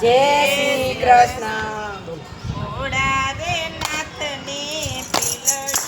જય શ્રી કૃષ્ણ. ઘોડા રે નાથને પીલડી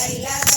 bailar.